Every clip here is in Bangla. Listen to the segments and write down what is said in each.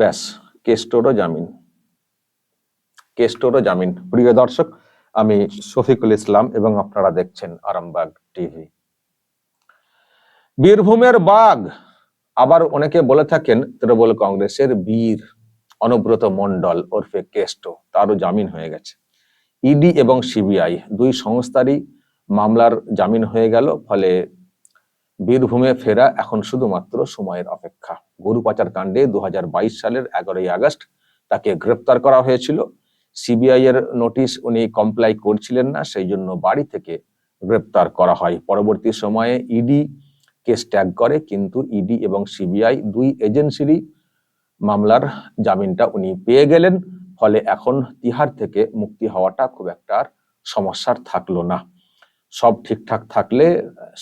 ব্যাস কেস্টোরও জামিন। কেস্টোরও জামিন। প্রিয় দর্শক, আমি শফিকুল ইসলাম এবং আপনারা দেখছেন আরামবাগ টিভি। বীরভূমের বাঘ, আবার অনেকে বলে থাকেন তৃণমূল কংগ্রেসের বীর অনুব্রত মণ্ডল ওরফে কেস্টো তারও জামিন হয়ে গেছে। ইডি এবং সিবিআই দুই সংস্থারই মামলার জামিন হয়ে গেল, ফলে বীরভূমে ফেরা এখন শুধুমাত্র সময়ের অপেক্ষা। গরু পাচার কাণ্ডে দু হাজার বাইশ সালের এগারোই আগস্ট তাকে গ্রেপ্তার করা হয়েছিল। সিবিআই এর নোটিশ উনি কমপ্লাই করছিলেন না, সেই জন্য বাড়ি থেকে গ্রেপ্তার করা হয়। পরবর্তী সময়ে ইডি কেস ট্যাগ করে, কিন্তু ইডি এবং সিবিআই দুই এজেন্সিরই মামলার জামিনটা উনি পেয়ে গেলেন, ফলে এখন তিহার থেকে মুক্তি হওয়াটা খুব একটা সমস্যার থাকল না। সব ঠিকঠাক থাকলে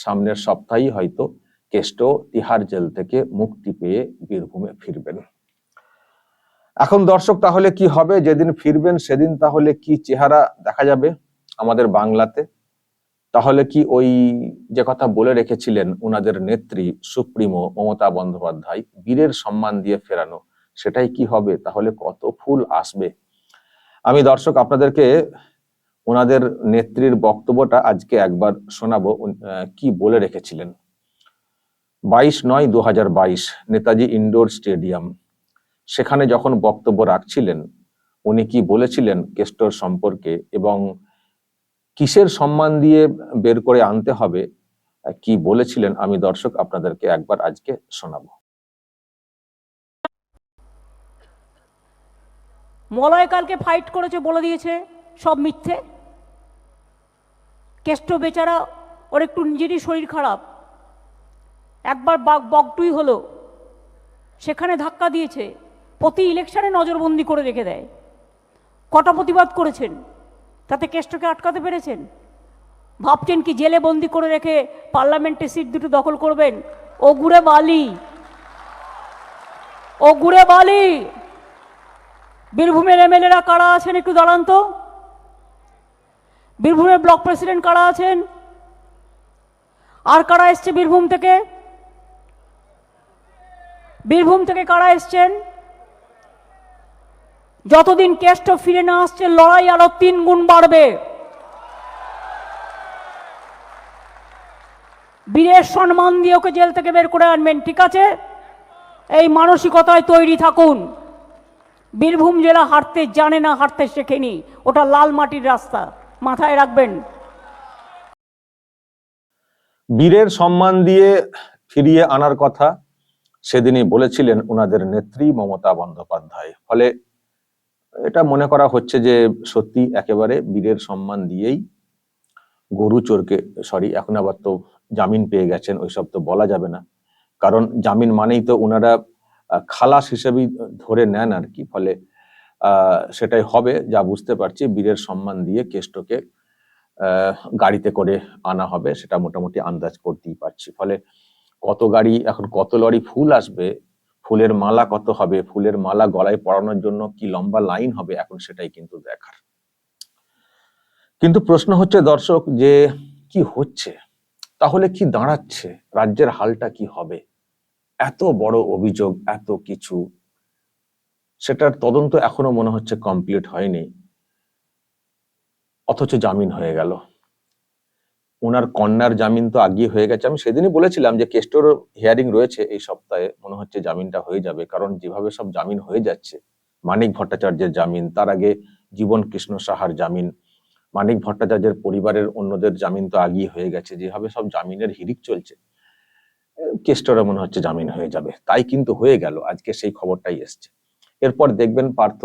সামনের সপ্তাহেই হয়তো কেষ্ট তিহার জেল থেকে মুক্তি পেয়ে বীরভূমে ফিরবেন। এখন দর্শক, তাহলে কি হবে? যেদিন ফিরবেন, সেদিন তাহলে কি চেহারা দেখা যাবে আমাদের বাংলাতে? তাহলে কি ওই যে কথা বলে রেখেছিলেন উনাদের নেত্রী সুপ্রিমো মমতা বন্দ্যোপাধ্যায়, বীরের সম্মান দিয়ে ফেরানো, সেটাই কি হবে? তাহলে কত ফুল আসবে? আমি দর্শক, আপনাদেরকে ওনাদের নেত্রীর বক্তব্যটা আজকে একবার শোনাবো। কি বলে রেখেছিলেন? বাইশ নয় দু বাইশ, নেতাজি ইনডোর স্টেডিয়াম। সেখানে যখন বক্তব্য রাখছিলেন, উনি কি বলেছিলেন কেস্টোর সম্পর্কে এবং কিসের সম্মান দিয়ে বের করে আনতে হবে, কি বলেছিলেন? আমি দর্শক আপনাদেরকে একবার আজকে শোনাবো। মলয় কালকে ফাইট করেছে বলে দিয়েছে, সব মিথ্যে। কেষ্ট বেচারা ওর একটু নিজেরই শরীর খারাপ। একবার বাগ বগটুই হলো, সেখানে ধাক্কা দিয়েছে, প্রতি ইলেকশনে নজরবন্দি করে রেখে দেয়। কটা প্রতিবাদ করেছেন? তাতে কেষ্টকে আটকাতে পেরেছেন? ভাবছেন কি জেলে বন্দি করে রেখে পার্লামেন্টে সিট দুটো দখল করবেন? ও গুড়ে বালি। ও গুড়ে বালি। বীরভূমের এমএলএরা কারা আছেন একটু দাঁড়ান তো। বীরভূমের ব্লক প্রেসিডেন্ট কারা আছেন? আর কারা এসছে বীরভূম থেকে? বীরভূম থেকে কারা এসছেন? যতদিন কেষ্ট ফিরে না আসছে, লড়াই আরও তিন গুণ বাড়বে। বীরের সম্মান দিয়ে ওকে জেল থেকে বের করে আনবেন, ঠিক আছে? এই মানসিকতায় তৈরি থাকুন। বীরভূম জেলা হাঁটতে জানে না হাঁটতে শেখেনি। ওটা লাল মাটির রাস্তা। মাথায় রাখবেন। বীরের সম্মান দিয়ে ফিরিয়ে আনার কথা সেদিনই বলেছিলেন ওনাদের নেত্রী মমতা বন্দ্যোপাধ্যায়। ফলে এটা মনে করা হচ্ছে যে সত্যি একেবারে বীরের সম্মান দিয়েই গরু চোরকে সরি এখন আবার তো জামিন পেয়ে গেছেন, ওইসব তো বলা যাবে না। কারণ জামিন মানেই তো ওনারা খালাস হিসেবেই ধরে নেন আর কি। ফলে সেটাই হবে, যা বুঝতে পারছি। বীরের সম্মান দিয়ে কেষ্টকে গাড়িতে করে আনা হবে, সেটা মোটামুটি আন্দাজ করতেই পারছি। ফলে কত গাড়ি, এখন কত লরি ফুল আসবে, ফুলের মালা কত হবে, ফুলের মালা গলায় পরানোর জন্য কি লম্বা লাইন হবে, এখন সেটাই কিন্তু দেখার। কিন্তু প্রশ্ন হচ্ছে, দর্শক, যে কি হচ্ছে? তাহলে কি দাঁড়াচ্ছে? রাজ্যের হালটা কি হবে? এত বড় অভিযোগ, এত কিছু সেটার তদন্ত এখনও মনে হচ্ছে কমপ্লিট হয়নি। অথচ জামিন হয়ে গেল। ওনার কন্যার জামিন তো আগিয়ে হয়ে গেছে। আমি সেদিনই বলেছিলাম যে কেস্টোর হিয়ারিং রয়েছে এই সপ্তাহে, মনে হচ্ছে জামিনটা হয়ে যাবে। কারণ যেভাবে সব জামিন হয়ে যাচ্ছে, মানিক ভট্টাচার্যের জামিন, তার আগে জীবন কৃষ্ণ সাহার জামিন, মানিক ভট্টাচার্যের পরিবারের অন্যদের জামিন তো আগিয়ে হয়ে গেছে। যেভাবে সব জামিনের হিরিক চলছে কেস্টোরা মনে হচ্ছে জামিন হয়ে যাবে। তাই কিন্তু হয়ে গেল। আজকে সেই খবরটাই এসছে। এরপর দেখবেন পার্থ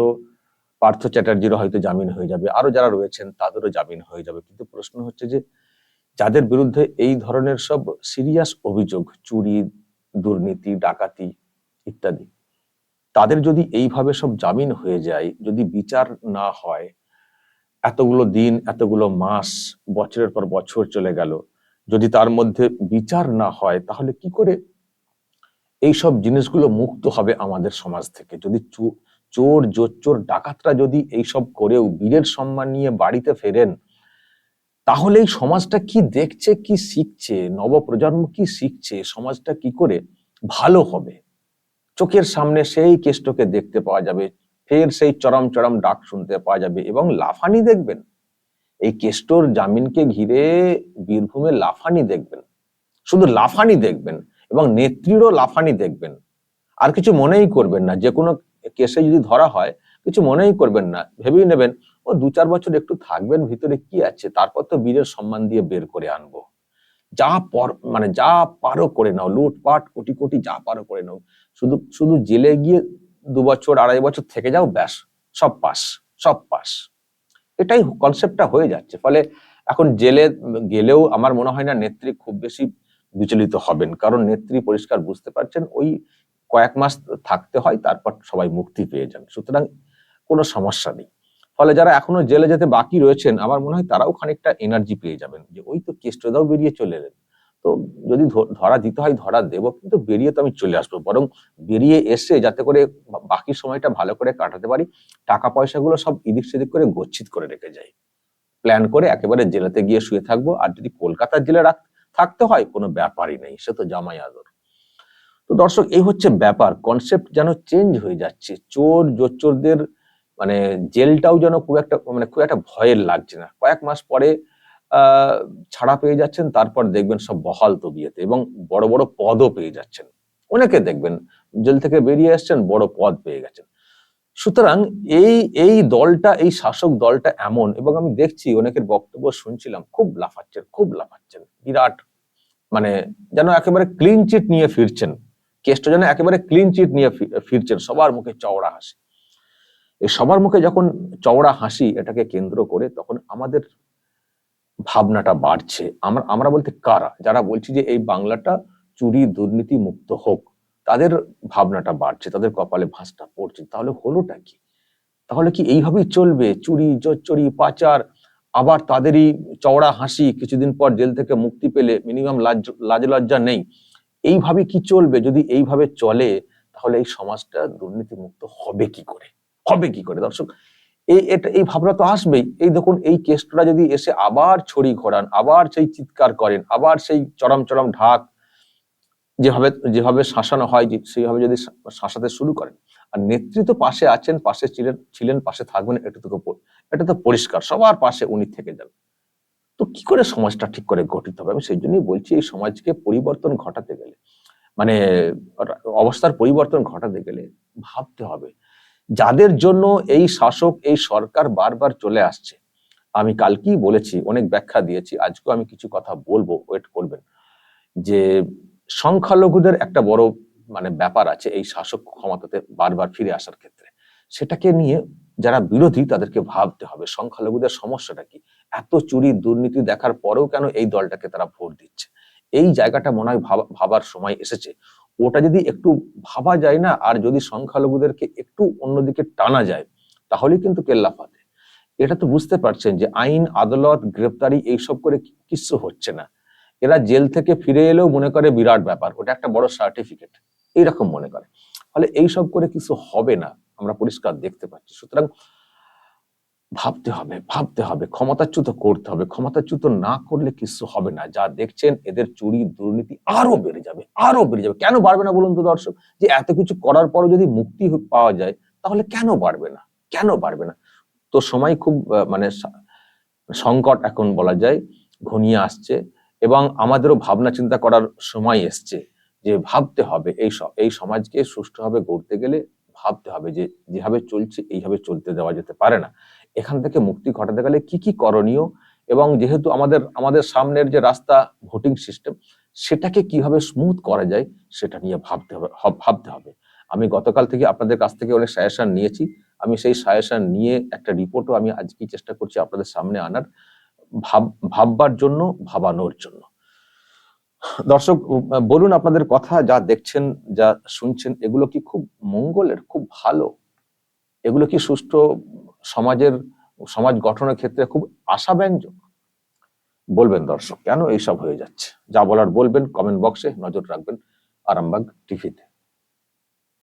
পার্থ চ্যাটার্জিরও হয়তো জামিন হয়ে যাবে। আরও যারা রয়েছেন, তাদেরও জামিন হয়ে যাবে। কিন্তু প্রশ্ন হচ্ছে যে, যাদের বিরুদ্ধে এই ধরনের সব সিরিয়াস অভিযোগ, চুরি, দুর্নীতি, ডাকাতি ইত্যাদি, তাদের যদি এইভাবে সব জামিন হয়ে যায়, যদি বিচার না হয়, এতগুলো দিন, এতগুলো মাস, বছরের পর বছর চলে গেল, যদি তার মধ্যে বিচার না হয়, তাহলে কি করে এই সব জিনিসগুলো মুক্ত হবে আমাদের সমাজ থেকে। যদি চোর, জোচ্চোর, ডাকাতরা যদি এইসব করেও বীরের সম্মান নিয়ে বাড়িতে ফেরেন, তাহলে এই সমাজটা কি দেখছে, কি শিখছে, নবপ্রজন্ম কি শিখছে, সমাজটা কি করে ভালো হবে? চোখের সামনে সেই কেষ্টকে দেখতে পাওয়া যাবে, ফের সেই চরম চরম ডাক শুনতে পাওয়া যাবে এবং লাফানি দেখবেন। এই কেষ্টর জামিনকে ঘিরে বীরভূমে লাফানি দেখবেন। শুধু লাফানি দেখবেন এবং নেত্রীরও লাফানি দেখবেন। আর কিছু মনেই করবেন না। যে কোনো কেসে যদি ধরা হয়, কিছু মনেই করবেন না। ভেবেই নেবেন, ও দু চার বছর একটু থাকবেন, ভিতরে কি আছে? তারপর তো বীরের সম্মান দিয়ে বের করে আনব। যা পর মানে যা পারো করে নাও, লুটপাট, কোটি কোটি যা পারো করে নাও। শুধু শুধু জেলে গিয়ে দু বছর, আড়াই বছর থেকে যাও, ব্যাস, সব পাস সব পাস। এটাই কনসেপ্টটা হয়ে যাচ্ছে। ফলে এখন জেলে গেলেও আমার মনে হয় না নেত্রী খুব বেশি বিচলিত হবেন। কারণ নেত্রী পরিষ্কার বুঝতে পারছেন, ওই কয়েক মাস থাকতে হয়, তারপর সবাই মুক্তি পেয়ে যান। সুতরাং কোনো সমস্যা নেই। ফলে যারা এখনও জেলে যেতে বাকি রয়েছেন, আমার মনে হয় তারাও খানিকটা এনার্জি পেয়ে যাবেন যে, ওই তো কেষ্টদাও বেরিয়ে চলে এলেন। তো যদি ধরা দিতে হয়, ধরা দেবো, কিন্তু বেরিয়ে তো আমি চলে আসব। বরং বেরিয়ে এসে যাতে করে বাকি সময়টা ভালো করে কাটাতে পারি টাকা পয়সাগুলো সব এদিক সেদিক করে গচ্ছিত করে রেখে যাই। প্ল্যান করে একেবারে জেলাতে গিয়ে শুয়ে থাকব। আর যদি কলকাতার জেলে রাখ থাকতে হয়, কোনো ব্যাপারই নেই, সে তো জামাই আদর। তো দর্শক, এই হচ্ছে ব্যাপার কনসেপ্ট যেন চেঞ্জ হয়ে যাচ্ছে, চোর জোচ্চোরদের মানে জেলটাও যেন খুব একটা মানে খুব একটা ভয়ের লাগছে না। কয়েক মাস পরে ছাড়া পেয়ে যাচ্ছেন, তারপর দেখবেন সব বহাল তবিয়েতে এবং বড় বড় পদও পেয়ে যাচ্ছেন। অনেকে দেখবেন, জেল থেকে বেরিয়ে আসছেন বড় পদ পেয়ে গেছেন। সুতরাং এই এই দলটা, এই শাসক দলটা এমন, এবং আমি দেখছি অনেকের বক্তব্য শুনছিলাম, খুব লাফাচ্ছেন খুব লাফাচ্ছেন, বিরাট মানে যেন একেবারে ক্লিন চিট নিয়ে ফিরছেন, কেসটা যেন একেবারে ক্লিন চিট নিয়ে ফিরছেন, সবার মুখে চওড়া হাসি। এই সবার মুখে যখন চওড়া হাসি এটাকে কেন্দ্র করে, তখন আমাদের ভাবনাটা বাড়ছে। আমরা আমরা বলতে কারা? যারা বলছি যে এই বাংলাটা চুরি, দুর্নীতি মুক্ত হোক তাদের ভাবনাটা বাড়ছে, তাদের কপালে ভাঁজটা পড়ছে, তাহলে হলোটা কি? তাহলে কি এইভাবেই চলবে? চুরি চোরি পাচার, আবার তাদেরই চওড়া হাসি, কিছুদিন পর জেল থেকে মুক্তি পেলে মিনিমাম লাজ লাজ লজ্জা নেই। এইভাবে কি চলবে? যদি এইভাবে চলে, তাহলে এই সমাজটা দুর্নীতি মুক্ত হবে কি করে? হবে কি করে? দর্শক এই এটা, এই ভাবনা তো আসবেই। এই দেখুন, এই কেসটা যদি এসে আবার ছড়ি ঘোরান, আবার সেই চিৎকার করেন, আবার সেই চরম চরম ঢাক যেভাবে যেভাবে শাসানো হয় সেইভাবে যদি শাসাতে শুরু করেন। আর নেতৃত্ব পাশে আছেন, পাশে ছিলেন ছিলেন, পাশে থাকবেন এটা তো প- এটা তো পরিষ্কার। সবার পাশে উনি থেকে যান তো কি করে সমাজটা ঠিক করে গঠিত হবে? আমি সেই জন্যই বলছি, এই সমাজকে পরিবর্তন ঘটাতে গেলে মানে অবস্থার পরিবর্তন ঘটাতে গেলে ভাবতে হবে, যাদের জন্য এই শাসক, এই সরকার বারবার চলে আসছে। আমি কালকেই বলেছি, অনেক ব্যাখ্যা দিয়েছি, আজকেও আমি কিছু কথা বলব, ওয়েট করবেন, যে সংখ্যালঘুদের একটা বড় মানে ব্যাপার আছে এই শাসক ক্ষমতাতে বারবার ফিরে আসার ক্ষেত্রে। সেটাকে নিয়ে যারা বিরোধী তাদেরকে ভাবতে হবে, সংখ্যালঘুদের সমস্যাটা কি? এত চুরি দুর্নীতি দেখার পরেও কেন এই দলটাকে তারা ভোট দিচ্ছে? এই জায়গাটা মনে হয় ভাবা- ভাবার সময় এসেছে। ওটা যদি একটু ভাবা যায় না, আর যদি সংখ্যালঘুদেরকে একটু অন্যদিকে টানা যায় তাহলে কিন্তু কেল্লা ফাতে এটা তো বুঝতে পারছেন যে আইন, আদালত, গ্রেপ্তারি এইসব করে কি- কিচ্ছু হচ্ছে না। এরা জেল থেকে ফিরে এলেও মনে করে বিরাট ব্যাপার, ওটা একটা বড় সার্টিফিকেট এইরকম মনে করে। ফলে এইসব করে কিছু হবে না, আমরা পরিষ্কার দেখতে পাচ্ছি। সুতরাং ভাবতে হবে ভাবতে হবে, ক্ষমতাচ্যুত করতে হবে। ক্ষমতাচ্যুত না করলে কিছু হবে না। যা দেখছেন, এদের চুরি, দুর্নীতি আরও বেড়ে যাবে আরও বেড়ে যাবে। কেন বাড়বে না বলুন তো দর্শক? যে এত কিছু করার পরও যদি মুক্তি পাওয়া যায়, তাহলে কেন বাড়বে না? কেন বাড়বে না? তো সময় খুব মানে সংকট এখন বলা যায়, ঘনিয়ে আসছে। এবং আমাদেরও ভাবনা চিন্তা করার সময় এসছে যে ভাবতে হবে, এই এই সমাজকে সুষ্ঠুভাবে গড়তে গেলে ভাবতে হবে যে যেভাবে চলছে এইভাবে চলতে দেওয়া যেতে পারে না। এখান থেকে মুক্তি ঘটাতে গেলে কি কি করণীয় এবং যেহেতু আমাদের আমাদের সামনের যে রাস্তা ভোটিং সিস্টেম সেটাকে কীভাবে স্মুথ করা যায় সেটা নিয়ে ভাবতে হবে ভাবতে হবে। আমি গতকাল থেকে আপনাদের কাছ থেকে অনেক সাজেশন নিয়েছি। আমি সেই সাজেশন নিয়ে একটা রিপোর্টও আমি আজকেই চেষ্টা করছি আপনাদের সামনে আনার। ভাব, ভাববার জন্য, ভাবানোর জন্য। দর্শক বলুন আপনাদের কথা যা দেখছেন, যা শুনছেন, এগুলো কি খুব মঙ্গলের, খুব ভালো? এগুলো কি সুষ্ঠু সমাজের, সমাজ গঠনের ক্ষেত্রে খুব আশাব্যঞ্জক? বলবেন দর্শক, কেন এইসব হয়ে যাচ্ছে? যা বলার বলবেন কমেন্ট বক্সে নজর রাখবেন, আরামবাগ টিভিতে।